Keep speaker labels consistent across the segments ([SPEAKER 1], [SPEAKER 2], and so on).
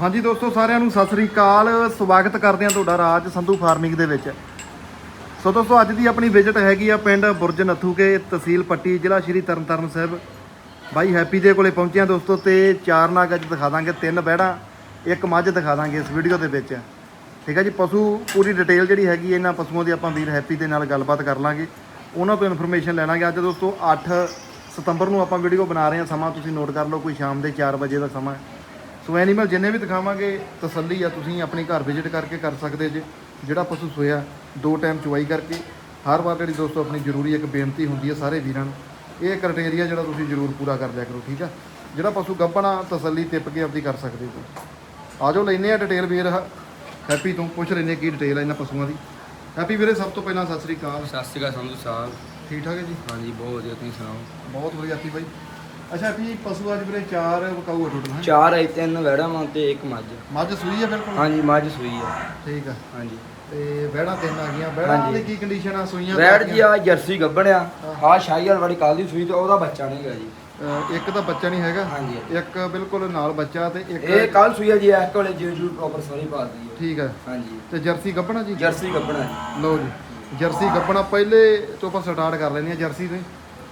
[SPEAKER 1] ਹਾਂਜੀ ਦੋਸਤੋ, ਸਾਰਿਆਂ ਨੂੰ ਸਤਿ ਸ੍ਰੀ ਅਕਾਲ। ਸਵਾਗਤ ਕਰਦੇ ਹਾਂ ਤੁਹਾਡਾ ਰਾਜ ਸੰਧੂ ਫਾਰਮਿੰਗ ਦੇ ਵਿੱਚ। ਸੋ ਦੋਸਤੋ, ਅੱਜ ਦੀ ਆਪਣੀ ਵਿਜ਼ਿਟ ਹੈਗੀ ਆ ਪਿੰਡ ਬੁਰਜ ਨੱਥੂਕੇ ਤਹਿਸੀਲ ਪੱਟੀ, ਜ਼ਿਲ੍ਹਾ ਸ਼੍ਰੀ ਤਰਨਤਾਰਨ ਸਾਹਿਬ। ਬਾਈ ਹੈਪੀ ਦੇ ਕੋਲੇ ਪਹੁੰਚੇ ਹਾਂ ਦੋਸਤੋ ਤੇ ਚਾਰ ਨਾਗ ਅੱਜ ਦਿਖਾ ਦਾਂਗੇ, ਤਿੰਨ ਬਹਿੜਾਂ ਇੱਕ ਮੱਝ ਦਿਖਾ ਦਾਂਗੇ ਇਸ ਵੀਡੀਓ ਦੇ ਵਿੱਚ। ਠੀਕ ਹੈ ਜੀ, ਪਸ਼ੂ ਪੂਰੀ ਡਿਟੇਲ ਜਿਹੜੀ ਹੈਗੀ ਇਹਨਾਂ ਪਸ਼ੂਆਂ ਦੀ ਆਪਾਂ ਵੀਰ ਹੈਪੀ ਦੇ ਨਾਲ ਗੱਲਬਾਤ ਕਰ ਲਾਂਗੇ। ਉਹਨਾਂ ਤੋਂ ਇਨਫੋਰਮੇਸ਼ਨ ਲੈ ਲਾਂਗੇ। ਅੱਜ ਦੋਸਤੋ 8 ਸਤੰਬਰ ਨੂੰ ਆਪਾਂ ਵੀਡੀਓ ਬਣਾ ਰਹੇ ਹਾਂ, ਸਮਾਂ ਤੁਸੀਂ ਨੋਟ ਕਰ ਲਓ, ਕੋਈ ਸ਼ਾਮ ਦੇ 4 ਵਜੇ ਦਾ ਸਮਾਂ। ਹੈ ਸੋ ਐਨੀਮਲ ਜਿੰਨੇ ਵੀ ਦਿਖਾਵਾਂਗੇ ਤਸੱਲੀ ਆ ਤੁਸੀਂ ਆਪਣੇ ਘਰ ਵਿਜ਼ਿਟ ਕਰਕੇ ਕਰ ਸਕਦੇ ਜੇ। ਜਿਹੜਾ ਪਸ਼ੂ ਸੋਇਆ ਦੋ ਟਾਈਮ ਚੁਆਈ ਕਰਕੇ। ਹਰ ਵਾਰ ਜਿਹੜੀ ਦੋਸਤੋ ਆਪਣੀ ਜ਼ਰੂਰੀ ਇੱਕ ਬੇਨਤੀ ਹੁੰਦੀ ਹੈ ਸਾਰੇ ਵੀਰਾਂ ਨੂੰ ਇਹ ਕ੍ਰਾਈਟੇਰੀਆ ਜਿਹੜਾ ਤੁਸੀਂ ਜ਼ਰੂਰ ਪੂਰਾ ਕਰ ਲਿਆ ਕਰੋ ਠੀਕ ਆ? ਜਿਹੜਾ ਪਸ਼ੂ ਗੱਭਣਾ ਤਸੱਲੀ ਟਿੱਪ ਕੇ ਆਪਦੀ ਕਰ ਸਕਦੇ ਜੀ। ਆ ਜਾਓ ਲੈਨੇ ਆ ਡਿਟੇਲ ਵੀਰ। ਹੈਪੀ ਤੋਂ ਪੁੱਛ ਲੈਨੇ ਕੀ ਡਿਟੇਲ ਆ ਇਹਨਾਂ ਪਸ਼ੂਆਂ ਦੀ। ਹੈਪੀ ਵੀਰੇ ਸਭ ਤੋਂ ਪਹਿਲਾਂ ਸਤਿ ਸ੍ਰੀ ਅਕਾਲ।
[SPEAKER 2] ਸਤਿ ਸ਼੍ਰੀ ਅਕਾਲ ਸੰਧੂ ਸਾਹਿਬ।
[SPEAKER 1] ਠੀਕ ਠਾਕ ਹੈ ਜੀ?
[SPEAKER 2] ਹਾਂਜੀ ਬਹੁਤ ਵਧੀਆ ਤੁਸੀਂ ਸੁਣਾਓ?
[SPEAKER 1] ਬਹੁਤ ਵਧੀਆ ਹੈਪੀ ਬਾਈ। ਅੱਛਾ ਹੈਪੀ ਪਸ਼ੂ ਅੱਜ ਵੀਰੇ ਚਾਰ ਵਿਕਾਊ ਆ ਟੋਟਲ ਹੈ?
[SPEAKER 2] ਚਾਰ ਆਈ ਤਿੰਨ ਵੈੜਾ ਮਾਂ ਤੇ ਇੱਕ ਮੱਝ।
[SPEAKER 1] ਮੱਝ ਸੂਈ ਆ ਬਿਲਕੁਲ?
[SPEAKER 2] ਹਾਂਜੀ ਮੱਝ ਸੂਈ ਆ।
[SPEAKER 1] ਠੀਕ ਆ।
[SPEAKER 2] ਹਾਂਜੀ।
[SPEAKER 1] ਤੇ ਬਹਿੜਾਂ ਤਿੰਨ ਆ ਗਈਆਂ। ਬਹਿੜਾਂ
[SPEAKER 2] ਹਾਂਜੀ।
[SPEAKER 1] ਦੀ ਕੀ ਕੰਡੀਸ਼ਨ ਆ? ਸੂਈਆਂ
[SPEAKER 2] ਵੈੜ? ਜੀ ਆ ਜਰਸੀ ਗੱਬਣਿਆ ਆ ਸ਼ਾਹੀਵਾਲ ਵਾਲੀ ਕੱਲ ਦੀ ਸੂਈ ਤੇ ਉਹਦਾ ਬੱਚਾ ਨਹੀਂ ਹੈਗਾ ਜੀ।
[SPEAKER 1] ਅਹ ਇੱਕ ਤਾਂ ਬੱਚਾ ਨਹੀਂ ਹੈਗਾ।
[SPEAKER 2] ਹਾਂਜੀ।
[SPEAKER 1] ਇੱਕ ਬਿਲਕੁਲ ਨਾਲ ਬੱਚਾ ਤੇ
[SPEAKER 2] ਇਹ
[SPEAKER 1] ਇੱਕ
[SPEAKER 2] ਕੱਲ ਸੂਈ ਆ ਜੀ ਇਸ ਕੋਲੇ ਜੀ ਜੂ ਪ੍ਰੋਪਰ ਸਾਰੀ ਪਾ ਦੀ
[SPEAKER 1] ਠੀਕ ਹੈ
[SPEAKER 2] ਹਾਂਜੀ।
[SPEAKER 1] ਤੇ ਜਰਸੀ ਗੱਭਣਾ ਜੀ?
[SPEAKER 2] ਜਰਸੀ ਗੱਬਣਾ ਜੀ।
[SPEAKER 1] ਲਓ ਜੀ। ਜਰਸੀ ਗੱਭਣਾ ਪਹਿਲੇ ਤੋਂ ਆਪਾਂ ਸਟਾਰਟ ਕਰ ਲੈਣੀ ਆ ਜਰਸੀ ਤੋਂ। ਹੀ।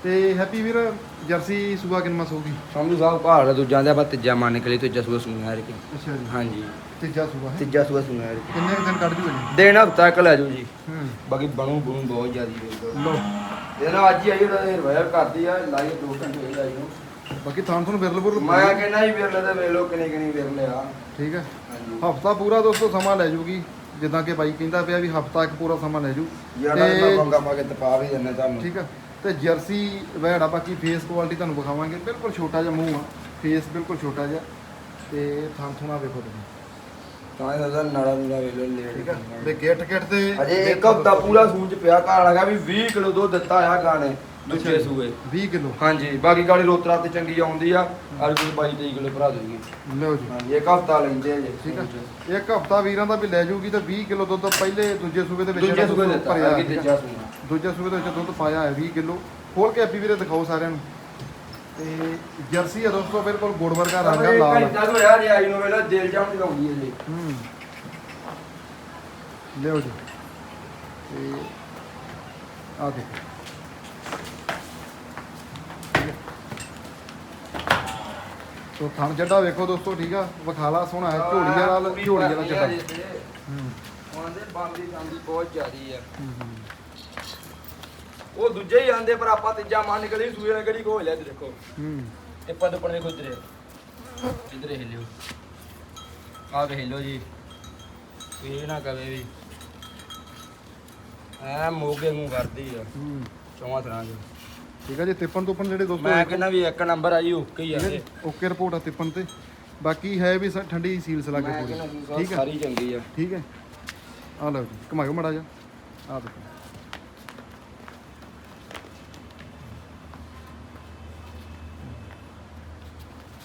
[SPEAKER 1] ਤੇ ਹੈਪੀ ਵੀਰ ਜਰਸੀ ਸੂਆ ਕਿੰਨਾ ਸੂਗੀ
[SPEAKER 2] ਸੰਧੂ ਸਾਹਿਬ ਪਹਾੜ ਦੂਜਾਂ ਦੇ ਆਪਾਂ ਤੀਜਾ ਮੰਨ ਕੇ ਲਈ ਤੀਜਾ ਸੂਆ ਸੁਣਿਆ ਕੇ।
[SPEAKER 1] ਅੱਛਾ ਜੀ।
[SPEAKER 2] ਹਾਂਜੀ।
[SPEAKER 1] ਤੀਜਾ ਸੂਆ ਹੈ।
[SPEAKER 2] ਤੀਜਾ ਸੂਆ ਸੁਣਿਆ ਕੇ।
[SPEAKER 1] ਕਿੰਨੇ ਕੁ ਦਿਨ ਕੱਢ ਜੂਗਾ ਜੀ?
[SPEAKER 2] ਦਿਨ ਹਫਤਾ ਕ ਲੈ ਜਾਓ ਜੀ।
[SPEAKER 1] ਹੂੰ।
[SPEAKER 2] ਬਾਕੀ ਬਣੂ ਬਣੂ ਬਹੁਤ ਜ਼ਿਆਦੀ
[SPEAKER 1] ਲਓ।
[SPEAKER 2] ਇਹਦਾ ਅੱਜ ਹੀ ਆਈ ਉਹਦਾ ਇਹ ਕਰਦੀ ਆ ਲਾਈ ਦੋ ਘੰਟੇ ਹੋਏ ਆਈ ਨੂੰ।
[SPEAKER 1] ਬਾਕੀ ਥਾਂ ਤੁਹਾਨੂੰ ਬਿਰਲ ਬੁਰਲ
[SPEAKER 2] ਮੈਂ ਕਹਿੰਦਾ ਹੀ ਵਿਰਲੇ ਤੇ ਵੇਲੋ ਕਿਨੇ ਕਿਨੇ ਵਿਰਲੇ ਆ।
[SPEAKER 1] ਠੀਕ ਹੈ। ਹਫਤਾ ਪੂਰਾ ਦੋਸਤੋ ਸਮਾਂ ਲੈ ਜੂਗੀ। ਜਿੱਦਾਂ ਕਿ ਬਾਈ ਕਹਿੰਦਾ ਪਿਆ ਵੀ ਹਫਤਾ ਇੱਕ ਪੂਰਾ ਸਮਾਂ ਲੈ ਜੂ।
[SPEAKER 2] ਯਾਰ
[SPEAKER 1] ਤੇ-
[SPEAKER 2] ਮੈਂ ਪੰਗਾ ਪਾ ਕੇ ਤਪਾ ਵੀ ਦਿੰਦਾ ਤੁਹਾਨੂੰ।
[SPEAKER 1] ਠੀਕ ਆ। ਤੇ ਜਰਸੀ ਵੈੜਾ ਬਾਕੀ ਫੇਸ ਕੁਆਲਿਟੀ ਤੁਹਾਨੂੰ ਵਿਖਾਵਾਂਗੇ ਬਿਲਕੁਲ ਛੋਟਾ ਜਿਹਾ ਮੂੰਹ ਆ ਫੇਸ ਬਿਲਕੁਲ ਛੋਟਾ ਜਿਹਾ ਤੇ ਥਾਂ ਥੁਣਾ ਵੇਖੋ ਤੁਸੀਂ।
[SPEAKER 2] ਤਾਂ ਇਹਦਾ ਨਾੜਾ ਨੂੜਾ ਵੇਲੋ ਲੈ
[SPEAKER 1] ਠੀਕ ਆ? ਤੇ ਗਿੱਟ ਗਿੱਟ ਤੇ
[SPEAKER 2] ਅਜੇ ਇੱਕ ਹਫਤਾ ਪੂਰਾ ਸੂਚ ਪਿਆ ਘਰ ਲਗਾ ਵੀ 20 ਕਿਲੋ ਦੁੱਧ ਦਿੱਤਾ ਆ ਗਾਣੇ ਦੂਜੇ ਸੂਏ।
[SPEAKER 1] 20 ਕਿਲੋ?
[SPEAKER 2] ਹਾਂਜੀ ਬਾਕੀ ਗਾੜੀ ਰੋਤਰਾ ਤੇ ਚੰਗੀ ਆਉਂਦੀ ਆ ਅੱਜ ਕੋਈ 22 23 ਕਿਲੋ ਭਰਾ ਦੂਗੀ
[SPEAKER 1] ਲਓ ਜੀ।
[SPEAKER 2] ਹਾਂਜੀ ਇੱਕ ਹਫਤਾ ਲੈਂਦੇ ਆ ਜੀ।
[SPEAKER 1] ਠੀਕ ਆ? ਇੱਕ ਹਫਤਾ ਵੀਰਾਂ ਦਾ ਵੀ ਲੈ ਜੂਗੀ ਤੇ 20 ਕਿਲੋ ਦੁੱਧ ਪਹਿਲੇ ਦੂਜੇ ਸੂਬੇ ਦੇ ਵਿੱਚ
[SPEAKER 2] ਦੂਜੇ ਸੂਏ ਦਿੱਤਾ
[SPEAKER 1] ਭਰਿਆ
[SPEAKER 2] ਆ
[SPEAKER 1] ਆ।
[SPEAKER 2] ਤੀਜਾ ਸੂਆ।
[SPEAKER 1] ਦੂਜੇ ਸੂਬੇ ਦੇ ਵਿੱਚ ਦੁੱਧ ਪਾਇਆ ਹੈ 20 ਕਿਲੋ। ਖੋਲ ਕੇ ਐਪੀ ਵੀਰੇ ਦਿਖਾਓ ਸਾਰਿਆਂ ਨੂੰ। ਤੇ ਜਰਸੀ ਆ ਦੋਸਤੋ ਬਿਲਕੁਲ ਗੁੜ ਵਰਗਾ ਰੰਗ ਆ
[SPEAKER 2] ਇਹ
[SPEAKER 1] ਲਾਲ।
[SPEAKER 2] ਘੰਟਾ ਤੋਂ ਯਾਰ ਆਈ ਨੂੰ ਵੇਲਾ ਦਿਲ ਜਾਮ ਦੀ ਲਾਉਂਦੀ ਹੈ ਜੀ।
[SPEAKER 1] ਹੂੰ। ਲਿਓ ਜੀ। ਤੇ ਆ ਦੇਖੋ। ਸੋ ਥਣ ਜੱਡਾ ਵੇਖੋ ਦੋਸਤੋ ਠੀਕ ਆ? ਵਖਾਲਾ ਸੋਹਣਾ ਹੈ ਝੋਲੀ ਵਾਲਾ ਝੋਲੀ ਵਾਲਾ ਚੱਡਾ ਹੂੰ।
[SPEAKER 2] ਉਹਨਾਂ ਦੇ ਬੰਦੀ ਜਾਂਦੀ ਬਹੁਤ ਜ਼ਿਆਦੀ ਆ
[SPEAKER 1] ਹੂੰ, ਹੂੰ।
[SPEAKER 2] ਉਹ ਦੂਜੇ ਹੀ ਆਂਦੇ ਪਰ ਆਪਾਂ ਤੀਜਾ ਮੰਨ ਨਿਕਲੀ ਸੂਏ ਕਿਹੜੀ ਕੋ ਲਿਆ ਤੇ ਦੇਖੋ।
[SPEAKER 1] ਹੂੰ।
[SPEAKER 2] ਤੇ ਪਦ ਪਣ ਵੇਖੋ ਇਧਰੇ ਇਧਰੇ ਹਿਲਿਓ ਆ ਕੇ ਹਿਲਿਓ ਜੀ। ਇਹ ਨਾ ਕਵੇ ਵੀ ਐ ਮੋਗੇ ਨੂੰ ਕਰਦੀ ਆ।
[SPEAKER 1] ਹੂੰ।
[SPEAKER 2] ਚੌਵਾਂ ਤਰ੍ਹਾਂ ਦੇ
[SPEAKER 1] ਠੀਕ ਆ ਜੀ ਤਿੱਪਣ ਤੋਪਣ ਜਿਹੜੇ ਦੋਸਤੋ
[SPEAKER 2] ਮੈਂ ਕਹਿੰਦਾ ਵੀ ਇੱਕ ਨੰਬਰ ਆਈ ਓਕੇ ਹੀ ਆ
[SPEAKER 1] ਠੀਕ ਹੈ ਜੀ, ਓਕੇ ਰਿਪੋਰਟ ਆ ਤਿੱਪਣ ਤੇ। ਬਾਕੀ ਹੈ ਵੀ ਸ- ਠੰਡੀ ਸੀਲਸ ਲੱਗੇ
[SPEAKER 2] ਮੈਂ
[SPEAKER 1] ਪੂਰੀ। ਠੀਕ ਹੈ
[SPEAKER 2] ਸਾਰੀ ਚੰਗੀ ਆ।
[SPEAKER 1] ਠੀਕ ਹੈ ਆ ਲਓ ਜੀ ਘੁਮਾਇਓ ਮੜਾ ਜਾ ਆ ਦੇਖੋ।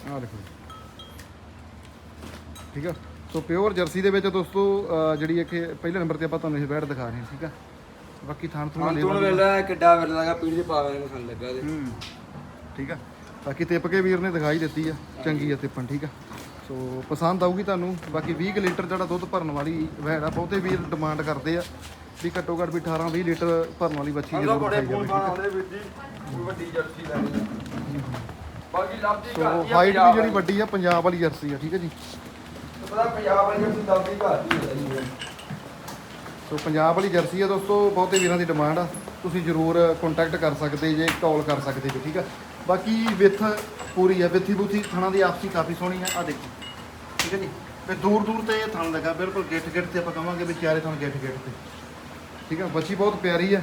[SPEAKER 1] ਆ ਦੇਖੋ ਜੀ। ਠੀਕ ਆ? ਸੋ ਪਿਓਰ ਜਰਸੀ ਦੇ ਵਿੱਚ ਦੋਸਤੋ ਅਹ ਜਿਹੜੀ ਇਹ ਪਹਿਲੇ ਨੰਬਰ ਤੇ ਆਪਾਂ ਤੁਹਾਨੂੰ ਇਹ ਬੈਡ ਦਿਖਾ ਰਹੇ ਹਾਂ ਠੀਕ ਆ? ਬਾਕੀ ਥਾਣ ਥੂਣ
[SPEAKER 2] ਹੁਣ ਤੂੰ ਵੇਲਾ ਕਿੱਡਾ ਵੇਲਾ ਲਗਾ ਪੀੜੀ ਦੇ ਪਾਵੇ ਨੂੰ ਖਾਣ ਲੱਗਾ ਤੇ।
[SPEAKER 1] ਹੂੰ। ਠੀਕ ਆ? ਬਾਕੀ ਤਿੱਪ ਕੇ ਵੀਰ ਨੇ ਦਿਖਾਈ ਦਿੱਤੀ ਆ ਚੰਗੀ ਆ ਤਿੱਪਣ ਠੀਕ ਆ? ਸੋ ਪਸੰਦ ਆਊਗੀ ਤੁਹਾਨੂੰ। ਬਾਕੀ 20 ਕੁ ਲੀਟਰ ਜਿਹੜਾ ਦੁੱਧ ਭਰਨ ਵਾਲੀ ਵੈੜ ਆ ਬਹੁਤੇ ਵੀਰ ਡਿਮਾਂਡ ਕਰਦੇ ਆ ਵੀ ਘੱਟੋ ਘੱਟ ਵੀ 18 20 ਲੀਟਰ ਭਰਨ ਵਾਲੀ ਬੱਚੀ
[SPEAKER 2] ਅੰਦਰੋਂ
[SPEAKER 1] ਜ਼ਰੂਰ
[SPEAKER 2] ਬੜੇ
[SPEAKER 1] ਖਾਈ ਜਾਵੇ
[SPEAKER 2] ਫਾਨ ਆਉਂਦੇ ਵੀਰ ਜੀ ਕੋਈ ਵੱਡੀ ਜਰਸੀ ਲੈਣੀ ਆ। ਬਾਕੀ ਲੱਭਦੀ
[SPEAKER 1] ਸੋ
[SPEAKER 2] ਘਾਟੀ
[SPEAKER 1] ਹਾਈਟ ਵੀ ਜਿਹੜੀ ਵੱਡੀ ਆ ਪੰਜਾਬ ਵਾਲੀ ਜਰਸੀ ਆ ਠੀਕ ਹੈ ਜੀ?
[SPEAKER 2] ਪਤਾ ਪੰਜਾਬ ਵਾਲੀ ਜਰਸੀ ਲੱਭਦੀ ਘਾਟੀ ਹੈ ਜੀ।
[SPEAKER 1] ਸੋ ਪੰਜਾਬ ਵਾਲੀ ਜਰਸੀ ਆ ਦੋਸਤੋ ਬਹੁਤੇ ਵੀਰਾਂ ਦੀ ਡਿਮਾਂਡ ਆ। ਤੁਸੀਂ ਜ਼ਰੂਰ ਕੰਟੈਕਟ ਕਰ ਸਕਦੇ ਜੇ ਕਾਲ ਕਰ ਸਕਦੇ ਜੇ ਠੀਕ ਆ? ਬਾਕੀ ਵਿੱਥ ਪੂਰੀ ਆ ਵਿੱਥੀ ਬੂਥੀ ਥਣਾ ਦੀ ਆਪਸੀ ਕਾਫੀ ਸੋਹਣੀ ਆ ਆ ਦੇਖੋ ਠੀਕ ਹੈ ਜੀ? ਤੇ ਦੂਰ ਦੂਰ ਤੇ ਇਹ ਥਣ ਲੱਗਾ ਬਿਲਕੁਲ ਗਿੱਟ ਗਿੱਟ ਤੇ ਆਪਾਂ ਕਹਾਂਗੇ ਵੀ ਚਾਰੇ ਥਣ ਗਿੱਟ ਗਿੱਟ ਤੇ ਠੀਕ ਆ? ਬੱਚੀ ਬਹੁਤ ਪਿਆਰੀ ਆ।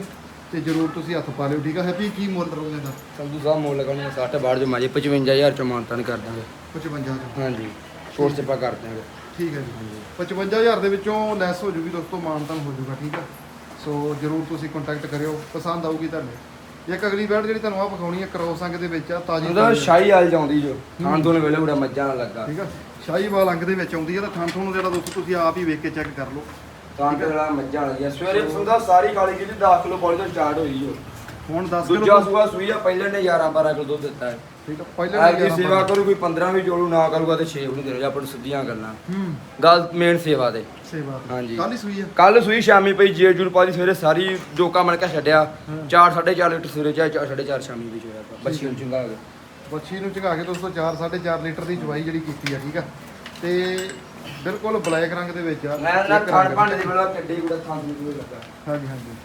[SPEAKER 1] ਤੇ ਜ਼ਰੂਰ ਤੁਸੀਂ ਹੱਥ ਪਾ ਲਿਓ ਠੀਕ ਆ? ਹੈਪੀ ਕੀ ਮੁੱਲ ਰਹੋਗੇ ਦਾ
[SPEAKER 2] ਸੰਧੂ ਸਾਹਿਬ ਮੁੱਲ ਲਗਾਉਣਾ 60 ਬਾੜ ਜੋ ਮਾਜੀ 55000 ਚ ਮਾਨਤਾਨ ਕਰ ਦਾਂਗੇ।
[SPEAKER 1] 55 ਦਾ
[SPEAKER 2] ਹਾਂਜੀ ਛੋਟ ਸਿਪਾ ਕਰ ਦਾਂਗੇ।
[SPEAKER 1] ਠੀਕ ਹੈ ਜੀ। 55000 ਦੇ ਵਿੱਚੋਂ ਲੈਸ ਹੋ ਜੂਗੀ ਦੋਸਤੋ ਮਾਨਤਨ ਹੋ ਜੂਗਾ ਠੀਕ ਆ? ਸੋ ਜਰੂਰ ਤੁਸੀਂ ਕੰਟੈਕਟ ਕਰਿਓ ਪਸੰਦ ਆਊਗੀ ਤੁਹਾਨੂੰ। ਇੱਕ ਅਗਲੀ ਬੈਡ ਜਿਹੜੀ ਤੁਹਾਨੂੰ ਆ ਵਿਖਾਉਣੀ ਹੈ ਕਰੋਸ ਅੰਗ ਦੇ ਵਿੱਚ ਆ ਤਾਜੀ
[SPEAKER 2] ਉਹਦਾ ਸ਼ਾਹੀ ਆਲ ਜਾਉਂਦੀ ਜੋ ਖਾਣ ਤੋਂ ਵੇਲੇ ਬੜਾ ਮੱਝਾਂ ਲੱਗਾ।
[SPEAKER 1] ਠੀਕ ਆ? ਸ਼ਾਹੀਵਾਲ ਅੰਗ ਦੇ ਵਿੱਚ ਆਉਂਦੀ ਹੈ ਤਾਂ ਥਣ ਥਣ ਜਿਹੜਾ ਦੋਸਤੋ ਤੁਸੀਂ ਆਪ ਹੀ ਵੇਖ ਕੇ ਚੈੱਕ ਕਰ ਲਓ।
[SPEAKER 2] ਤਾਂ ਕਿ ਜਿਹੜਾ ਮੱਝਾਂ ਲੱਗੀਆਂ ਸਵੇਰੇ ਸੁੰਦਾ ਸਾਰੀ ਕਾਲੀ ਕਿਹਦੀ 10 ਕਿਲੋ ਬੋਲੀ ਤੋਂ ਸਟਾਰਟ ਹੋਈ ਜੋ
[SPEAKER 1] ਹੁਣ 10
[SPEAKER 2] ਦੂਜਾ
[SPEAKER 1] ਕਿਲੋ
[SPEAKER 2] ਸੂਆ ਸੂਈ ਆ ਪਹਿਲੇ ਨੇ 11 12 ਕਿਲੋ ਦੁੱਧ ਦਿੱਤਾ ਹੈ।
[SPEAKER 1] ਠੀਕ ਆ ਪਹਿਲੇ
[SPEAKER 2] ਦੀ
[SPEAKER 1] ਗਿਆਰਾਂ
[SPEAKER 2] ਸੇਵਾ। ਕਰੂ ਕੋਈ 15 ਵੀ ਜੋੜੂ ਨਾ ਕਰੂਗਾ ਤੇ 6 ਵੀ ਨਹੀਂ ਦੇਣਾ ਆਪਾਂ ਨੂੰ ਸਿੱਧੀਆਂ ਗੱਲਾਂ।
[SPEAKER 1] ਹੂੰ।
[SPEAKER 2] ਗੱਲ ਮੇਨ ਸੇਵਾ ਦੇ
[SPEAKER 1] ਸੇਵਾ
[SPEAKER 2] ਹਾਂਜੀ।
[SPEAKER 1] ਕੱਲ ਹੀ ਸੂਈ ਆ।
[SPEAKER 2] ਕੱਲ ਸੂਈ ਸ਼ਾਮੀ ਪਈ ਜੇ ਜੂਰ ਪਾਦੀ ਸਵੇਰੇ ਸਾਰੀ ਜੋਕਾ ਮਣ ਕੇ ਛੱਡਿਆ।
[SPEAKER 1] ਹਾਂ।
[SPEAKER 2] 4 4.5 ਲੀਟਰ ਸਵੇਰੇ ਚਾਹ 4.5 ਸ਼ਾਮੀ ਵੀ ਚੋਇਆ ਬੱਚੀ ਨੂੰ ਚੰਗਾ ਹੋ ਗਿਆ।
[SPEAKER 1] ਬੱਚੀ ਨੂੰ ਝਗਾ ਕੇ ਦੋਸਤੋ 4 4.5 ਲੀਟਰ ਦੀ ਚਵਾਈ ਜਿਹੜੀ ਕੀਤੀ ਆ ਠੀਕ ਆ। ਤੇ ਬਿਲਕੁਲ ਬਲੈਕ ਰੰਗ ਦੇ ਵਿੱਚ ਆ।
[SPEAKER 2] ਮੈਂ ਨਾ
[SPEAKER 1] ਰੰਗ
[SPEAKER 2] ਭਾਂਡੇ ਦੀ ਬੜਾ ਕੱਢੀ ਗੁੜਾ ਥਾਂ ਨੂੰ ਲੱਗਾ।
[SPEAKER 1] ਹਾਂਜੀ ਹਾਂਜੀ।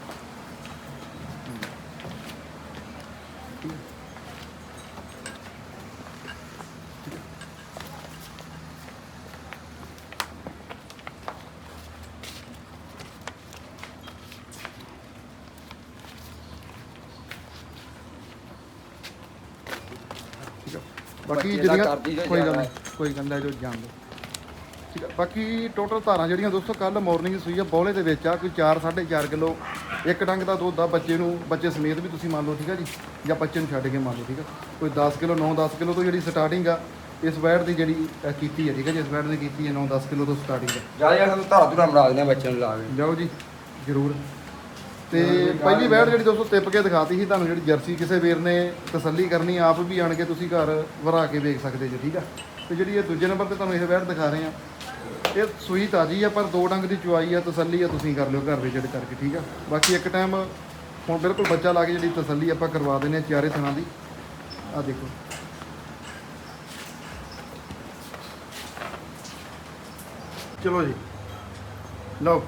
[SPEAKER 1] ਠੀਕ ਆ। ਬਾਕੀ
[SPEAKER 2] ਬਾਕੀ ਇਹਦਾ
[SPEAKER 1] ਜਿਹੜੀਆਂ
[SPEAKER 2] ਕਰਦੀ ਜੋ
[SPEAKER 1] ਕੋਈ ਗੱਲ ਨਹੀਂ ਕੋਈ ਗੱਲ ਨਹੀਂ ਜੋ ਜਾਣ ਦੋ ਠੀਕ ਆ। ਬਾਕੀ ਟੋਟਲ ਧਾਰਾਂ ਜਿਹੜੀਆਂ ਦੋਸਤੋ ਕੱਲ ਮਾਰਨਿੰਗ ਸੂਈ ਆ ਬੌਲੇ ਦੇ ਵਿੱਚ ਆ ਕੋਈ 4 4.5 ਕਿਲੋ ਇੱਕ ਡੰਗ ਦਾ ਦੁੱਧ ਆ ਬੱਚੇ ਨੂੰ ਬੱਚੇ ਸਮੇਤ ਵੀ ਤੁਸੀਂ ਮੰਨ ਲਓ ਠੀਕ ਆ ਜੀ ਜਾਂ ਬੱਚੇ ਨੂੰ ਛੱਡ ਕੇ ਮੰਨ ਲਓ ਠੀਕ ਆ। ਕੋਈ 10 ਕਿਲੋ 9-10 ਕਿਲੋ ਤੋਂ ਜਿਹੜੀ ਸਟਾਰਟਿੰਗ ਆ ਇਸ ਵੈਟ ਦੀ ਜਿਹੜੀ ਅ, ਕੀਤੀ ਹੈ ਠੀਕ ਹੈ ਜੀ ਇਸ ਵੈਟ ਦੀ ਕੀਤੀ ਹੈ 9-10 ਕਿਲੋ ਤੋਂ ਸਟਾਰਟਿੰਗ ਹੈ
[SPEAKER 2] ਜ਼ਿਆਦਾ ਜ਼ਿਆਦਾ ਸਾਨੂੰ ਧਾਰਾ ਧੁਰਾ ਮਰਾ ਦਿੰਦੇ ਆ ਬੱਚਿਆਂ ਨੂੰ ਲਾ ਕੇ।
[SPEAKER 1] ਜਾਓ ਜੀ ਜ਼ਰੂਰ। ਤੇ ਪਹਿਲੀ ਵੈਟ ਜਿਹੜੀ ਦੋਸਤੋ ਟਿੱਪ ਕੇ ਦਿਖਾਤੀ ਸੀ ਤੁਹਾਨੂੰ ਜਿਹੜੀ ਜਰਸੀ ਕਿਸੇ ਵੀਰ ਨੇ ਤਸੱਲੀ ਕਰਨੀ ਆਪ ਵੀ ਆਣ ਕੇ ਤੁਸੀਂ ਘਰ ਵਰਾ ਕੇ ਵੇਖ ਸਕਦੇ ਜੀ ਠੀਕ ਆ। ਤੇ ਜਿਹੜੀ ਇਹ ਦੂਜੇ ਨੰਬਰ ਤੇ ਤੁਹਾਨੂੰ ਇਹ ਵੈਟ ਦਿਖਾ ਰਹੇ ਆ ਇਹ ਸੂਈ ਤਾਜੀ ਆ, ਪਰ ਦੋ ਡੰਗ ਦੀ ਚੁਆਈ ਆ, ਤਸੱਲੀ ਆ, ਤੁਸੀਂ ਕਰ ਲਿਓ ਘਰ ਵਿਜਿਟ ਕਰਕੇ, ਠੀਕ ਆ? ਬਾਕੀ ਇੱਕ ਟਾਈਮ ਹੁਣ ਬਿਲਕੁਲ ਬੱਚਾ ਲਾ ਕੇ ਜਿਹੜੀ ਤਸੱਲੀ ਆਪਾਂ ਕਰਵਾ ਦਿੰਦੇ ਆ ਚਾਰੇ ਥਣਾ ਦੀ। ਆ ਦੇਖੋ। ਚਲੋ ਜੀ। ਲਓ।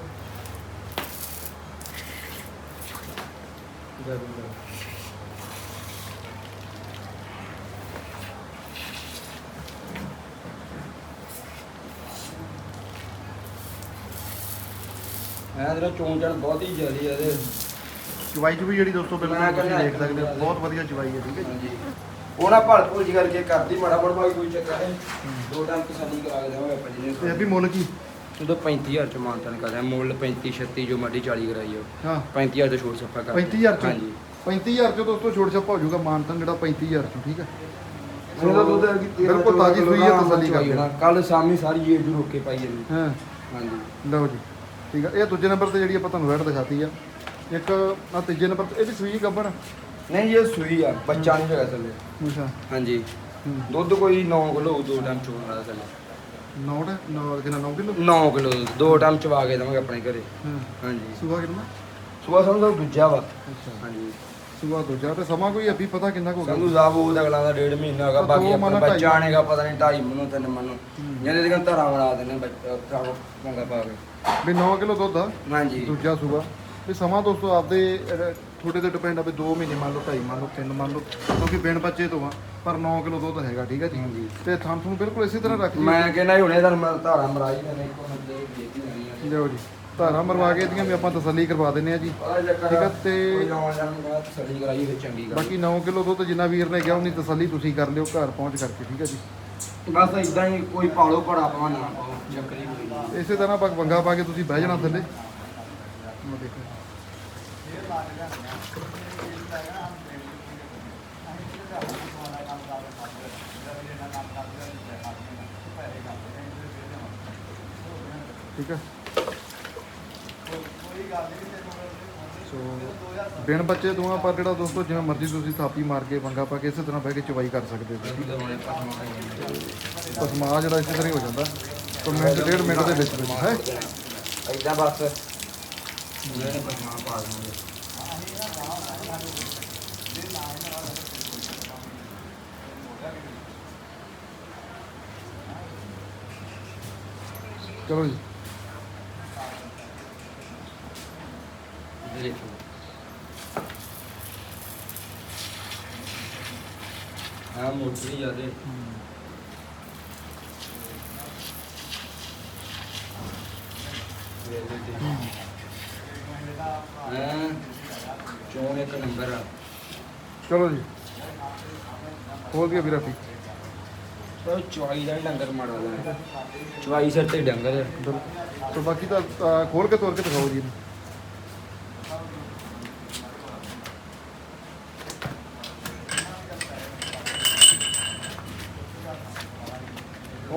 [SPEAKER 2] ਜੈ ਮੈਂ ਤੇਰਾ ਚੋਣ ਚੜ ਬਹੁਤ ਹੀ ਜ਼ਿਆਦੀ ਆ ਇਹਦੇ।
[SPEAKER 1] ਚਵਾਈ ਚ ਵੀ ਜਿਹੜੀ ਦੋਸਤੋ ਬਿਲਕੁਲ ਤੁਸੀਂ ਦੇਖ ਸਕਦੇ ਹੋ ਬਹੁਤ ਵਧੀਆ ਚਵਾਈ ਹੈ ਠੀਕ ਹੈ ਜੀ।
[SPEAKER 2] ਹਾਂਜੀ। ਉਹ ਨਾ ਭਲ ਭੁਲ ਜੀ ਕਰਕੇ ਕਰਦੀ ਮਾੜਾ ਮੋੜ ਭਾਈ ਕੋਈ ਚੱਕਰ ਨਹੀਂ। ਦੋ ਟਾਈਮ ਤਸੱਲੀ ਕਰਾ ਕੇ ਦੇਵਾਂਗੇ ਆਪਾਂ
[SPEAKER 1] ਤੇ
[SPEAKER 2] ਜਿਹਨੇ
[SPEAKER 1] ਅਭੀ ਮੁੱਲ ਕੀ?
[SPEAKER 2] ਉਦੋਂ 35000 ਚ ਮਾਨਤਨ ਕਰਦੇ ਮੁੱਲ 35 36 ਜੋ ਮਰਜ਼ੀ 40 ਕਰਾਈਓ
[SPEAKER 1] ਹਾਂ।
[SPEAKER 2] 35000 ਤੇ ਛੋੜ ਸਫਾ ਕਰ
[SPEAKER 1] 35000 ਚ?
[SPEAKER 2] ਹਾਂਜੀ।
[SPEAKER 1] 35000 ਚ ਦੋਸਤੋ ਛੋੜ ਛੱਪਾ ਹੋ ਜਾਊਗਾ ਮਾਨਤਨ ਜਿਹੜਾ 35000 ਚ ਠੀਕ ਹੈ।
[SPEAKER 2] ਇਹਦਾ ਦੁੱਧ ਹੈ
[SPEAKER 1] ਬਿਲਕੁਲ ਤਾਜ਼ੀ ਸੂਈ ਹੈ,
[SPEAKER 2] ਕਿਲੋ
[SPEAKER 1] ਤਸੱਲੀ ਕਰ।
[SPEAKER 2] ਕੱਲ ਸ਼ਾਮੀ ਸਾਰੀ ਜੇਬ ਨੂੰ ਰੋਕੇ ਪਾਈ ਜਾਂਦੀ।
[SPEAKER 1] ਹਾਂ।
[SPEAKER 2] ਹਾਂਜੀ।
[SPEAKER 1] ਲਓ ਜੀ। ਠੀਕ ਹੈ ਇਹ ਦੂਜੇ ਨੰਬਰ ਤੇ ਜਿਹੜੀ ਆਪਾਂ ਤੁਹਾਨੂੰ ਵੈਟ ਦਿਖਾਤੀ ਆ। ਇੱਕ ਆ ਤੀਜੇ ਨੰਬਰ ਤੇ ਇਹ ਵੀ ਸੂਈ ਗੱਬਣ?
[SPEAKER 2] ਨਹੀਂ ਇਹ ਸੂਈ ਆ ਬੱਚਾ ਨਹੀਂ ਹੈਗਾ ਥੱਲੇ।
[SPEAKER 1] ਅੱਛਾ।
[SPEAKER 2] ਹਾਂਜੀ। ਦੁੱਧ ਕੋਈ 9 ਕਿਲੋ ਦੋ ਟਾਈਮ ਚੋਣ ਵਾਲਾ ਥੱਲੇ।
[SPEAKER 1] ਨੌਟ ਨੌ ਕਿੰਨਾ 9 ਕਿਲੋ?
[SPEAKER 2] 9 ਕਿਲੋ ਦੋ ਟਾਈਮ ਚਵਾ ਕੇ ਦੇਵਾਂਗੇ ਆਪਣੇ ਘਰੇ। ਹਾਂਜੀ।
[SPEAKER 1] ਸੂਆ ਕਿੰਨਾ?
[SPEAKER 2] ਸਵੇਰ ਸਾਨੂੰ ਦੂਜਾ ਵਾ।
[SPEAKER 1] ਅੱਛਾ।
[SPEAKER 2] ਹਾਂਜੀ।
[SPEAKER 1] ਸੂਆ ਦੂਜਾ ਤੇ ਸਮਾਂ ਕੋਈ ਅਭੀ ਪਤਾ ਕਿੰਨਾ ਕੁ
[SPEAKER 2] ਸਾਨੂੰ
[SPEAKER 1] ਹੋਗਾ
[SPEAKER 2] ਸਾਬ ਉਹ ਅਗਲਾ ਦਾ ਡੇਢ ਮਹੀਨਾ ਹੈਗਾ
[SPEAKER 1] ਤਾਂ
[SPEAKER 2] ਬਾਕੀ
[SPEAKER 1] ਦੋ
[SPEAKER 2] ਆਪਣਾ ਬੱਚਾ ਆਣੇਗਾ ਪਤਾ ਨਹੀਂ ਢਾਈ ਮਨੋਂ ਤਿੰਨ ਮਨੋਂ। ਜਿਹਦੇ ਦੇ ਧਾਰਾਂ ਬਣਾ ਦੇਣੇ ਬੱਚਾ ਭਰਾਵੋ ਮੰਗਾ ਪਾ ਕੇ।
[SPEAKER 1] ਵੀ 9 ਕਿਲੋ ਦੁੱਧ ਆ
[SPEAKER 2] ਹਾਂਜੀ।
[SPEAKER 1] ਦੂਜਾ ਸੂਆ। ਵੀ ਸਮਾਂ ਦੋਸਤੋ ਆਪਦੇ ਅਹ, ਤੁਹਾਡੇ ਤੇ ਡਿਪੈਂਡ ਆ ਵੀ 2 ਮਹੀਨੇ ਮੰਨ ਲਓ 2.5 ਮੰਨ ਲਓ 3 ਮੰਨ ਲਓ ਕਿਉਂਕਿ ਬਿਨ ਬੱਚੇ ਤੋਂ ਆ ਪਰ 9 ਕਿਲੋ ਦੁੱਧ ਹੈਗਾ ਠੀਕ ਹੈ ਜੀ?
[SPEAKER 2] ਹਾਂਜੀ।
[SPEAKER 1] ਤੇ ਥਾਂ ਤੁਹਾਨੂੰ ਬਿਲਕੁਲ ਇਸੇ ਤਰ੍ਹਾਂ ਰੱਖ
[SPEAKER 2] ਮੈਂ ਕਹਿੰਦਾ ਹੁਣੇ ਤੁਹਾਨੂੰ ਮੈਂ ਧਾਰਾਂ ਮਰਾਈ ਦੇਣੇ ਇੱਕੋ ਮਿੰਟ ਦੇ ਵਿੱਚ ਹੀ ਲੈਣੀ ਆ।
[SPEAKER 1] ਲਿਓ ਜੀ। ਧਾਰਾਂ ਮਰਵਾ ਕੇ ਇਹਦੀਆਂ ਵੀ ਆਪਾਂ ਤਸੱਲੀ ਕਰਵਾ ਦਿੰਨੇ ਆ ਜੀ। ਠੀਕ ਆ ਤੇ
[SPEAKER 2] ਕੋਈ ਆਉਣ ਜਾਣ ਦਾ ਸੜੀ ਕਰਾਈ ਵਿੱਚ ਚੰਗੀ ਗੱਲ।
[SPEAKER 1] ਬਾਕੀ 9 ਕਿਲੋ ਦੁੱਧ ਜਿੰਨਾ ਵੀਰ ਨੇ ਕਿਹਾ ਉਹਨੀ ਤਸੱਲੀ ਤੁਸੀਂ ਕਰ ਲਿਓ ਘਰ ਪਹੁੰਚ ਕਰਕੇ ਠੀਕ ਹੈ ਜੀ।
[SPEAKER 2] ਬਸ ਇਦਾਂ ਹੀ ਕੋਈ ਪਾਲੋ ਪੜਾ ਪਾਵਾਂ ਨਾ ਪਾਓ ਚੱਕਰ ਹੀ ਕੋਈ ਨਹੀਂ।
[SPEAKER 1] ਇਸੇ ਤਰ੍ਹਾਂ ਪੱਕ ਵੰਗਾ ਪਾ ਕੇ ਤੁਸੀਂ ਬਹਿ ਜਾਣਾ ਥੱਲੇ। ਦੇਖੋ। ਠੀਕ ਹੈ ਸੋ ਬਿਨ ਬੱਚੇ ਦੋਵਾਂ ਪਰ ਜਿਹੜਾ ਦੋਸਤੋ ਜਿਵੇਂ ਮਰਜ਼ੀ ਤੁਸੀਂ ਥਾਪੀ ਮਾਰ ਕੇ ਵੰਗਾ ਪਾ ਕੇ ਇਸੇ ਤਰ੍ਹਾਂ ਬਹਿ ਕੇ ਚਵਾਈ ਕਰ ਸਕਦੇ
[SPEAKER 2] ਹੁਣੇ ਪਸਮਾ
[SPEAKER 1] ਜਿਹੜਾ ਇਸੇ ਤਰ੍ਹਾਂ ਹੀ ਹੋ ਜਾਂਦਾ। ਤਾਂ ਮਿੰਟ ਡੇਢ ਮਿੰਟ ਦੇ ਵਿੱਚ ਵਿੱਚ ਹੈ?
[SPEAKER 2] ਇਦਾਂ ਬਸ। ਉਹਨੇ ਪਸਮਾ ਪਾ ਦੇਣਾ
[SPEAKER 1] ਚਲੋ ਜੀ
[SPEAKER 2] ਦੇਖੋ ਮੋਟੀ ਜਿਆਦੇ। ਹਾਂ? ਚੋਣ ਇੱਕ ਨੰਬਰ ਆ।
[SPEAKER 1] ਚਲੋ ਜੀ। ਖੋਲ ਦਿਓ ਵੀਰਾ ਫੀ
[SPEAKER 2] ਉਹ ਦਾ ਹੀ ਡੰਗਰ ਮਾੜਾ ਦਾ ਚਵਾਈ ਸਿਰ ਤੇ ਡੰਗਰ।
[SPEAKER 1] ਸੋ ਬਾਕੀ ਤਾਂ ਅਹ, ਖੋਲ ਕੇ ਤੋੜ ਕੇ ਦਿਖਾਓ ਜੀ ਇਹਨੂੰ।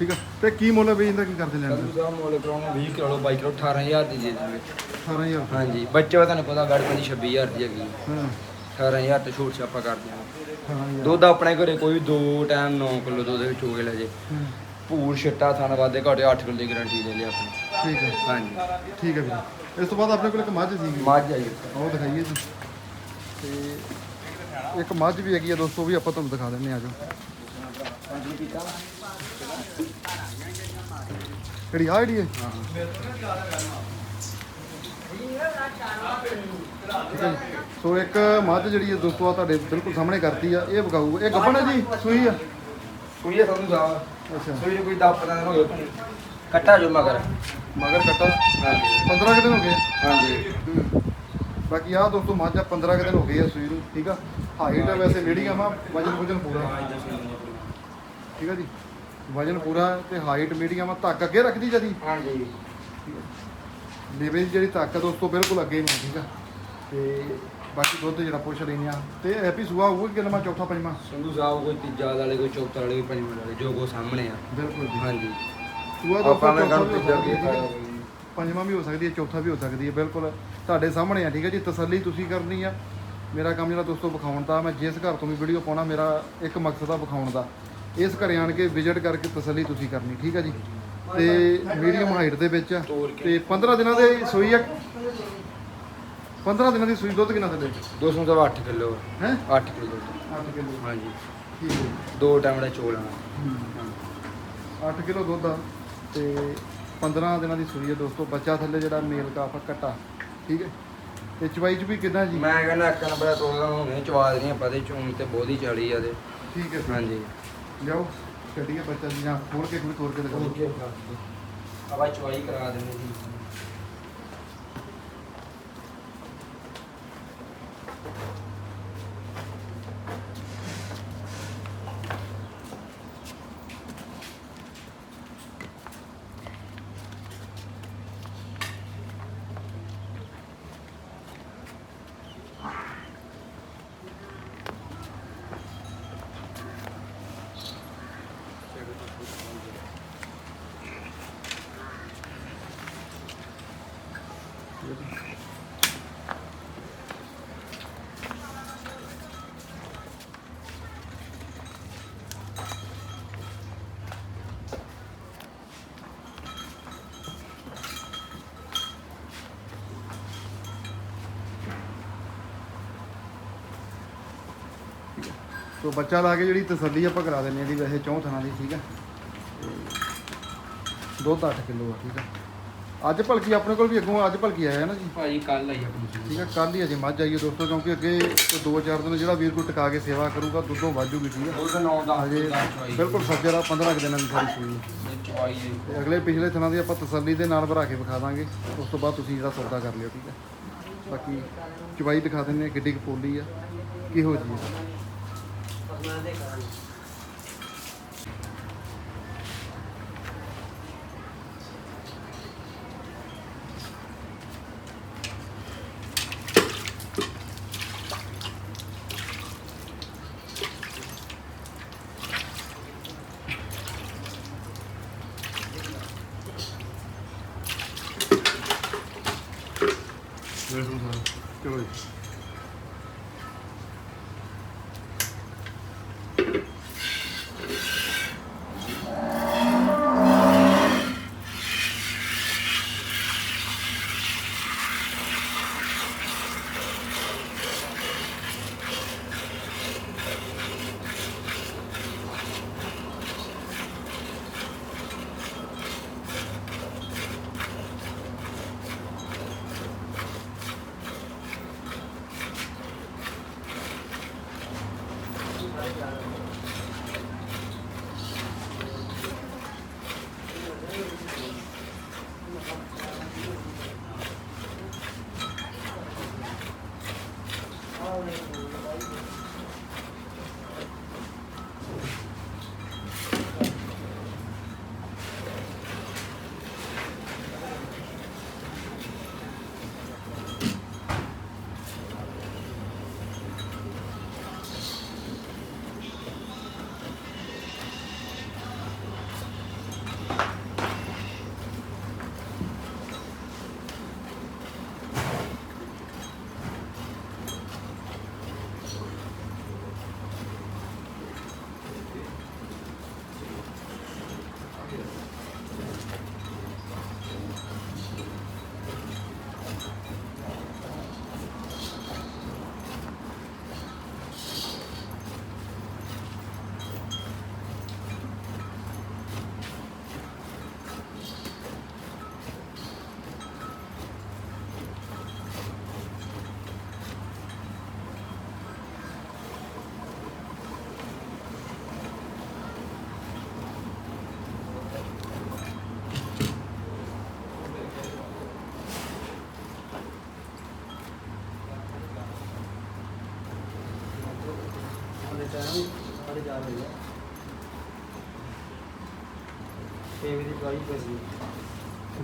[SPEAKER 2] ਠੀਕ ਆ?
[SPEAKER 1] ਤੇ ਕੀ ਮੁੱਲ ਹੈ ਬਈ ਇਹਦਾ? ਕੀ ਕਰਦੇ ਲੈਣ
[SPEAKER 2] ਸਾਹਿਬ ਮੋਲ ਕਰਾਉਣਾ 20 ਕਿਲੋ 22 ਕਿਲੋ 18000 ਦੀ ਦੇ ਦਾਂਗੇ
[SPEAKER 1] 18000
[SPEAKER 2] ਹਾਂਜੀ ਬੱਚੇ ਦਾ ਤੁਹਾਨੂੰ ਪਤਾ ਗੜ ਪੈਂਦੀ 26000 ਦੀ ਹੈਗੀ।
[SPEAKER 1] ਹਾਂ।
[SPEAKER 2] 18000 ਤੇ ਛੋਟ ਛਾਪਾ ਕਰ ਦਿਆਂਗੇ
[SPEAKER 1] 18000
[SPEAKER 2] ਦੁੱਧ ਆਪਣੇ ਘਰੇ ਕੋਈ ਦੋ ਟਾਈਮ 9 ਕਿਲੋ ਦੁੱਧ ਵਿੱਚ ਹੋ ਲੈ ਜੇ।
[SPEAKER 1] ਹੂੰ,
[SPEAKER 2] ਭੂਰ ਛਿੱਟਾ ਥਾਣਾ ਵਾਦੇ ਘਟੇ 8 ਕਿਲੋ ਦੀ ਗਾਰੰਟੀ ਦੇ ਲਈ ਆਪਣੀ।
[SPEAKER 1] ਠੀਕ ਹੈ
[SPEAKER 2] ਹਾਂਜੀ।
[SPEAKER 1] ਠੀਕ ਹੈ ਵੀਰ। ਇਸ ਤੋਂ ਬਾਅਦ ਆਪਣੇ ਕੋਲ ਇੱਕ ਮੱਝ ਸੀਗੀ।
[SPEAKER 2] ਮੱਝ ਆਈ
[SPEAKER 1] ਉਹ ਦਿਖਾਈਏ ਜੀ। ਤੇ ਇੱਕ ਮੱਝ ਵੀ ਹੈਗੀ ਆ ਦੋਸਤੋ ਉਹ ਵੀ ਆਪਾਂ ਤੁਹਾਨੂੰ ਦਿਖਾ ਦਿੰਨੇ ਆ ਜੋ ਕਿਹੜੀ ਆ ਜਿਹੜੀ ਹੈ? ਠੀਕ ਹੈ ਜੀ। ਸੋ ਇੱਕ ਮੱਝ ਜਿਹੜੀ ਹੈ ਦੋਸਤੋ ਆ ਤੁਹਾਡੇ ਬਿਲਕੁਲ ਸਾਹਮਣੇ ਕਰਤੀ ਆ ਇਹ ਵਿਕਾਊ ਇਹ ਗੱਭਣ ਹੈ ਜੀ? ਸੂਈ ਆ?
[SPEAKER 2] ਹੈ ਸੰਧੂ ਸਾਹਿਬ
[SPEAKER 1] ਅੱਛਾ।
[SPEAKER 2] ਕੋਈ ਕੋਈ 10 15 ਦਿਨ ਹੋ ਗਏ ਕੱਟਾ ਜੋ ਮਗਰ।
[SPEAKER 1] ਮਗਰ ਕੱਟਾ।
[SPEAKER 2] ਹਾਂਜੀ।
[SPEAKER 1] 15 ਕੁ ਦਿਨ ਹੋ ਗਏ।
[SPEAKER 2] ਹਾਂਜੀ।
[SPEAKER 1] ਬਾਕੀ ਆ ਦੋਸਤੋ ਮੱਝ ਆ 15 ਕੁ ਦਿਨ ਹੋ ਗਏ ਆ ਸੂਈ ਨੂੰ ਠੀਕ ਆ? ਹਾਈਟ ਆ ਵੈਸੇ ਮੀਡੀਅਮ ਆ ਵਜਨ ਵਜਨ ਪੂਰਾ। ਠੀਕ ਆ ਜੀ? ਵਜਨ ਪੂਰਾ ਤੇ ਹਾਈਟ ਮੀਡੀਅਮ ਆ ਧੱਕ ਅੱਗੇ ਰੱਖਦੀ ਜਦੀ?
[SPEAKER 2] ਹਾਂਜੀ।
[SPEAKER 1] ਲੇਵੇ ਦੀ ਜਿਹੜੀ ਧੱਕ ਆ ਦੋਸਤੋ ਬਿਲਕੁਲ ਅੱਗੇ ਨਹੀਂ ਠੀਕ ਆ? ਤੇ ਬਾਕੀ ਦੁੱਧ ਜਿਹੜਾ ਪੁੱਛ ਲੈਨੇ ਆ। ਤੇ ਹੈਪੀ ਸੁਆ ਹੋਊਗਾ ਕਿ ਨਵਾਂ ਚੌਥਾ ਪੰਜਵਾਂ?
[SPEAKER 2] ਸੰਧੂ ਸਾਹਿਬ ਕੋਈ ਤੀਜਾ ਵਾਲੇ ਕੋਈ ਚੌਥਾ ਵਾਲੇ ਕੋਈ ਪੰਜਵਾਂ ਵਾਲੇ ਜੋ ਕੋ ਸਾਹਮਣੇ ਆ।
[SPEAKER 1] ਬਿਲਕੁਲ ਜੀ।
[SPEAKER 2] ਹਾਂਜੀ।
[SPEAKER 1] ਸੁਆ
[SPEAKER 2] ਆਪਾਂ
[SPEAKER 1] ਦੋਸਤੋ
[SPEAKER 2] ਗੱਲ
[SPEAKER 1] ਵੀ ਹੋ
[SPEAKER 2] ਤੀਜਾ
[SPEAKER 1] ਸਕਦੀ
[SPEAKER 2] ਕੀ
[SPEAKER 1] ਹੈ। ਪੰਜਵਾਂ ਵੀ ਹੋ ਸਕਦੀ ਹੈ ਚੌਥਾ ਵੀ ਹੋ ਸਕਦੀ ਹੈ ਬਿਲਕੁਲ। ਤੁਹਾਡੇ ਸਾਹਮਣੇ ਆ ਠੀਕ ਹੈ ਜੀ ਤਸੱਲੀ ਤੁਸੀਂ ਕਰਨੀ ਆ। ਮੇਰਾ ਕੰਮ ਜਿਹੜਾ ਦੋਸਤੋ ਵਿਖਾਉਣ ਦਾ ਮੈਂ ਜਿਸ ਘਰ ਤੋਂ ਵੀ ਵੀਡੀਓ ਪਾਉਣਾ ਮੇਰਾ ਇੱਕ ਮਕਸਦ ਆ ਵਿਖਾਉਣ ਦਾ। ਇਸ ਘਰੇ ਆਣ ਕੇ ਵਿਜ਼ਿਟ ਕਰਕੇ ਤਸੱਲੀ ਤੁਸੀਂ ਕਰਨੀ ਠੀਕ ਹੈ ਜੀ? ਤੇ ਮੀਡੀਅਮ ਹਾਈਟ ਦੇ ਵਿੱਚ ਆ। ਤੇ 15 ਦਿਨਾਂ ਦੇ ਸੂਈ ਆ 15 ਦਿਨਾਂ ਦੀ ਸੂਈ ਦੁੱਧ ਕਿੰਨਾ ਥੱਲੇ
[SPEAKER 2] 200 ਤੋਂ 8 ਕਿਲੋ।
[SPEAKER 1] ਹੈ?
[SPEAKER 2] 8 ਕਿਲੋ ਦੁੱਧ।
[SPEAKER 1] 8 ਕਿਲੋ।
[SPEAKER 2] ਹਾਂਜੀ।
[SPEAKER 1] ਠੀਕ ਹੈ
[SPEAKER 2] ਦੋ ਟਾਈਮ ਦਾ ਚੋਲ ਆਣਾ
[SPEAKER 1] 8 ਕਿਲੋ ਦੁੱਧ ਆ ਤੇ 15 ਦਿਨਾਂ ਦੀ ਸੂਈ ਹੈ ਦੋਸਤੋ ਬੱਚਾ ਥੱਲੇ ਜਿਹੜਾ ਮੇਲ ਕਾਫ ਆ ਕੱਟਾ ਠੀਕ ਹੈ ਤੇ ਚਵਾਈ ਚ ਵੀ ਕਿਦਾਂ ਜੀ?
[SPEAKER 2] ਮੈਂ ਕਹਿੰਦਾ ਇੱਕ ਨੰਬਰ ਤੋਲਾ ਹੁਣੇ ਚਵਾ ਦੇਣੀ ਆਪਾਂ ਦੇ ਚੂਨ ਤੇ ਬਹੁਤੀ ਚੜੀ ਆ ਤੇ।
[SPEAKER 1] ਠੀਕ ਹੈ
[SPEAKER 2] ਹਾਂਜੀ।
[SPEAKER 1] ਲਿਆਓ ਛੱਡੀਏ ਬੱਚਾ ਜੀ, ਜਾਂ ਖੋਲ ਕੇ ਕੋਈ ਤੋੜ ਕੇ ਦਿਖਾਓ
[SPEAKER 2] ਆਪਾਂ ਚਵਾਈ ਕਰਾ ਦਿੰਦੇ ਜੀ।
[SPEAKER 1] ਸੋ ਬੱਚਾ ਲਾ ਕੇ ਜਿਹੜੀ ਤਸੱਲੀ ਆਪਾਂ ਕਰਾ ਦਿੰਨੇ ਆ ਦੀ ਵੈਸੇ ਚੌਂ ਥਣਾ ਦੀ ਠੀਕ ਹੈ। ਤੇ ਦੁੱਧ 8 ਕਿਲੋ ਆ ਠੀਕ ਹੈ। ਅੱਜ ਭਲਕੀ ਆਪਣੇ ਕੋਲ ਵੀ ਅੱਗੋਂ ਅੱਜ ਭਲਕੀ ਆਇਆ ਨਾ ਜੀ।
[SPEAKER 2] ਭਾਜੀ ਕੱਲ ਆਈ ਆਪਣੀ
[SPEAKER 1] ਠੀਕ ਹੈ ਕੱਲ ਹੀ ਅਜੇ ਮੱਝ ਆਈ ਹੈ ਦੋਸਤੋ ਕਿਉਂਕਿ ਅੱਗੇ ਕੋਈ ਦੋ ਚਾਰ ਦਿਨ ਜਿਹੜਾ ਵੀਰ ਕੋ ਟਿਕਾ ਕੇ ਸੇਵਾ ਕਰੂਗਾ ਦੁੱਧੋਂ ਵਾਜੂਗੀ ਠੀਕ ਹੈ।
[SPEAKER 2] ਉਹ ਤਾਂ 9 10
[SPEAKER 1] ਹਜੇ ਬਿਲਕੁਲ ਸੱਜਰ ਆ 15 ਕੁ ਦਿਨਾਂ ਦੀ ਸਾਰੀ ਸੂਈ ਹੈ। ਤੇ ਅਗਲੇ ਪਿਛਲੇ ਥਣਾ ਦੀ ਆਪਾਂ ਤਸੱਲੀ ਦੇ ਨਾਲ ਭਰਾ ਕੇ ਵਿਖਾ ਦਾਂਗੇ। ਉਸ ਤੋਂ ਬਾਅਦ ਤੁਸੀਂ ਜਿਹੜਾ ਸੌਦਾ ਕਰ ਲਿਓ ਠੀਕ ਹੈ। ਬਾਕੀ ਚਵਾਈ ਦਿਖਾ ਦਿੰਨੇ ਕਿੱਡੀ ਕੁ ਪੋਲੀ ਆ। ਕਿਹੋ ਜੀ ਆ ਚਲੋ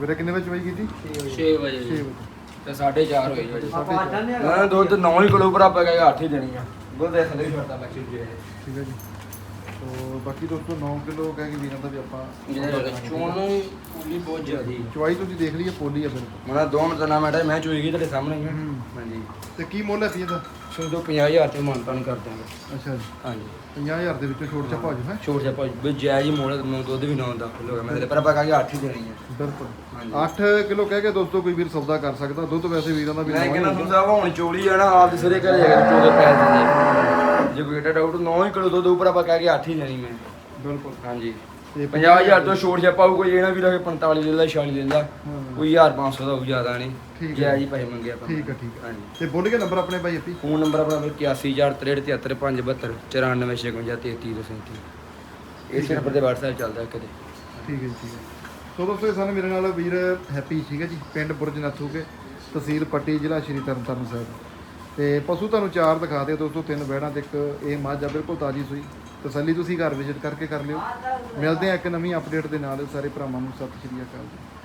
[SPEAKER 1] ਵੀਰੇ ਕਿੰਨੇ ਵਜੇ ਚਵਾਈ ਕੀਤੀ?
[SPEAKER 2] 6 ਵਜੇ।
[SPEAKER 1] 6
[SPEAKER 2] ਜੀ।
[SPEAKER 1] ਵਜੇ।
[SPEAKER 2] ਤੇ 4:30 ਹੋਈ ਜੀ।
[SPEAKER 1] ਆਪਾਂ ਆ। ਜਾਂਦੇ
[SPEAKER 2] ਮੈਂ ਦੁੱਧ 9 ਹੀ ਕਿਲੋ ਪਰ ਆਪਾਂ ਕਹੇਗਾ 8 ਹੀ ਦੇਣੀ ਆ। ਦੁੱਧ ਦੇ ਥੱਲੇ ਛੱਡਦਾ ਬੱਚੇ ਜੀ
[SPEAKER 1] ਠੀਕ ਹੈ ਜੀ। ਤੋ ਬਾਕੀ ਦੋਸਤੋ 9 ਕਿਲੋ ਕਹਿ ਕੇ ਵੀਰਾਂ ਦਾ ਵੀ ਆਪਾਂ
[SPEAKER 2] ਚੋਣ ਪੂਲੀ ਬਹੁਤ ਜ਼ਿਆਦੀ
[SPEAKER 1] ਚਵਾਈ ਤੁਸੀਂ ਦੇਖ ਲਈ ਹੈ ਪੋਲੀ ਆ ਬਿਲਕੁਲ।
[SPEAKER 2] ਮਨਾ ਦੋ ਮਿੰਟ ਦਾ ਮੈਂ ਮੈਂ ਚੋਈ ਗਈ ਤੁਹਾਡੇ ਸਾਹਮਣੇ ਹੀ। ਆ।
[SPEAKER 1] ਹੂੰ।
[SPEAKER 2] ਹਾਂਜੀ।
[SPEAKER 1] ਤੇ ਕੀ ਮੁੱਲ ਹੈ ਇਹਦਾ
[SPEAKER 2] ਸੋ 50000 ਤੇ ਮਾਨਤਾਨ ਕਰ ਦਾਂਗੇ
[SPEAKER 1] ਅੱਛਾ ਜੀ।
[SPEAKER 2] ਹਾਂਜੀ।
[SPEAKER 1] 50000 ਦੇ ਵਿੱਚੋਂ ਛੋੜ ਛਪਾ ਹੋ ਹੈ?
[SPEAKER 2] ਛੋਟ ਜਾ ਭਾਈ ਵੀ ਜਾਇਜ਼ ਹੀ ਮੋੜ ਦੁੱਧ ਵੀ ਨਾ ਹੁੰਦਾ ਖੁੱਲੋ ਮੈਂ ਤੇ ਪਰ ਆਪਾਂ ਕਹਾਂਗੇ 8 ਹੀ ਦੇਣੀ
[SPEAKER 1] ਬਿਲਕੁਲ।
[SPEAKER 2] ਹਾਂਜੀ।
[SPEAKER 1] 8 ਕਿਲੋ ਕਹਿ ਕੇ ਦੋਸਤੋ ਕੋਈ ਵੀਰ ਸੌਦਾ ਕਰ ਸਕਦਾ। ਦੁੱਧ ਵੈਸੇ ਵੀਰਾਂ ਦਾ ਵੀ
[SPEAKER 2] ਮੈਂ
[SPEAKER 1] ਨਵਾਂ ਹੀ
[SPEAKER 2] ਕਹਿੰਦਾ
[SPEAKER 1] ਹੋਊਗਾ।
[SPEAKER 2] ਤੁਹਾਨੂੰ ਸਾਹਿਬ ਹੁਣ ਚੋਲੀ ਆ ਨਾ ਆਪ ਦੇ ਸਿਰੇ ਘਰੇ ਜਾ ਕੇ ਚੋਲੇ ਪੈ ਦਿੰਦੇ ਜੇ ਕੋਈ ਏਡਾ ਡਾਊਟ 9 ਹੀ ਕਿਲੋ ਦੁੱਧ ਉੱਪਰ ਆਪਾਂ ਕਹਿ ਕੇ 8 ਹੀ ਦੇਣੀ ਮੈਂ
[SPEAKER 1] ਬਿਲਕੁਲ।
[SPEAKER 2] ਹਾਂਜੀ।
[SPEAKER 1] ਤੇ
[SPEAKER 2] 50000 ਤੋਂ ਛੋਟ ਜਾ ਪਾਊ ਕੋਈ ਇਹ ਨਾ ਵੀ ਲੱਗੇ 45 ਲੈ ਲਾ 46 ਲੈ ਲਾ। ਕੋਈ 1500 ਦਾ ਉਹ ਜ਼ਿਆਦਾ ਨਹੀਂ।
[SPEAKER 1] ਠੀਕ ਹੈ।
[SPEAKER 2] ਜਾਇਜ਼ ਹੀ ਪੈਸੇ ਮੰਗੇ ਆਪਾਂ।
[SPEAKER 1] ਠੀਕ ਹੈ ਠੀਕ ਹੈ।
[SPEAKER 2] ਹਾਂਜੀ।
[SPEAKER 1] ਤੇ ਬੋਲ ਕੇ ਨੰਬਰ ਆਪਣੇ ਭਾਈ ਅੱਪੀ
[SPEAKER 2] ਫੋਨ ਨੰਬਰ ਆਪਣਾ 8143373572 9456533237 ਇਸੇ ਨੰਬਰ ਤੇ WhatsApp ਚੱਲਦਾ ਕਿਤੇ
[SPEAKER 1] ਠੀਕ ਹੈ ਜੀ ਠੀਕ ਹੈ। ਸੋ ਦੋਸਤੋ ਸਨ ਮੇਰੇ ਨਾਲ ਵੀਰ ਹੈਪੀ ਠੀਕ ਹੈ ਜੀ ਪਿੰਡ ਬੁਰਜ ਨੱਥੂ ਕੇ ਤਹਿਸੀਲ ਪੱਟੀ ਜ਼ਿਲ੍ਹਾ ਸ਼੍ਰੀ ਤਰਨਤਾਰਨ ਸਾਹਿਬ। ਤੇ ਪਸ਼ੂ ਤੁਹਾਨੂੰ ਚਾਰ ਦਿਖਾ ਦਿਓ ਦੋਸਤੋ, ਤਿੰਨ ਬੈੜਾਂ ਤੇ ਇੱਕ ਇਹ ਮੱਝ ਆ ਬਿਲਕੁਲ ਤਾਜ਼ੀ ਸੂਈ। ਤਸੱਲੀ ਤੁਸੀਂ ਘਰ ਵਿਜ਼ਿਟ ਕਰਕੇ ਕਰ ਲਿਓ। ਮਿਲਦੇ ਆ ਇੱਕ ਨਵੀਂ ਅਪਡੇਟ ਦੇ ਨਾਲ। ਸਾਰੇ ਭਰਾਵਾਂ ਨੂੰ ਸਤਿ ਸ਼੍ਰੀ ਅਕਾਲ ਜੀ।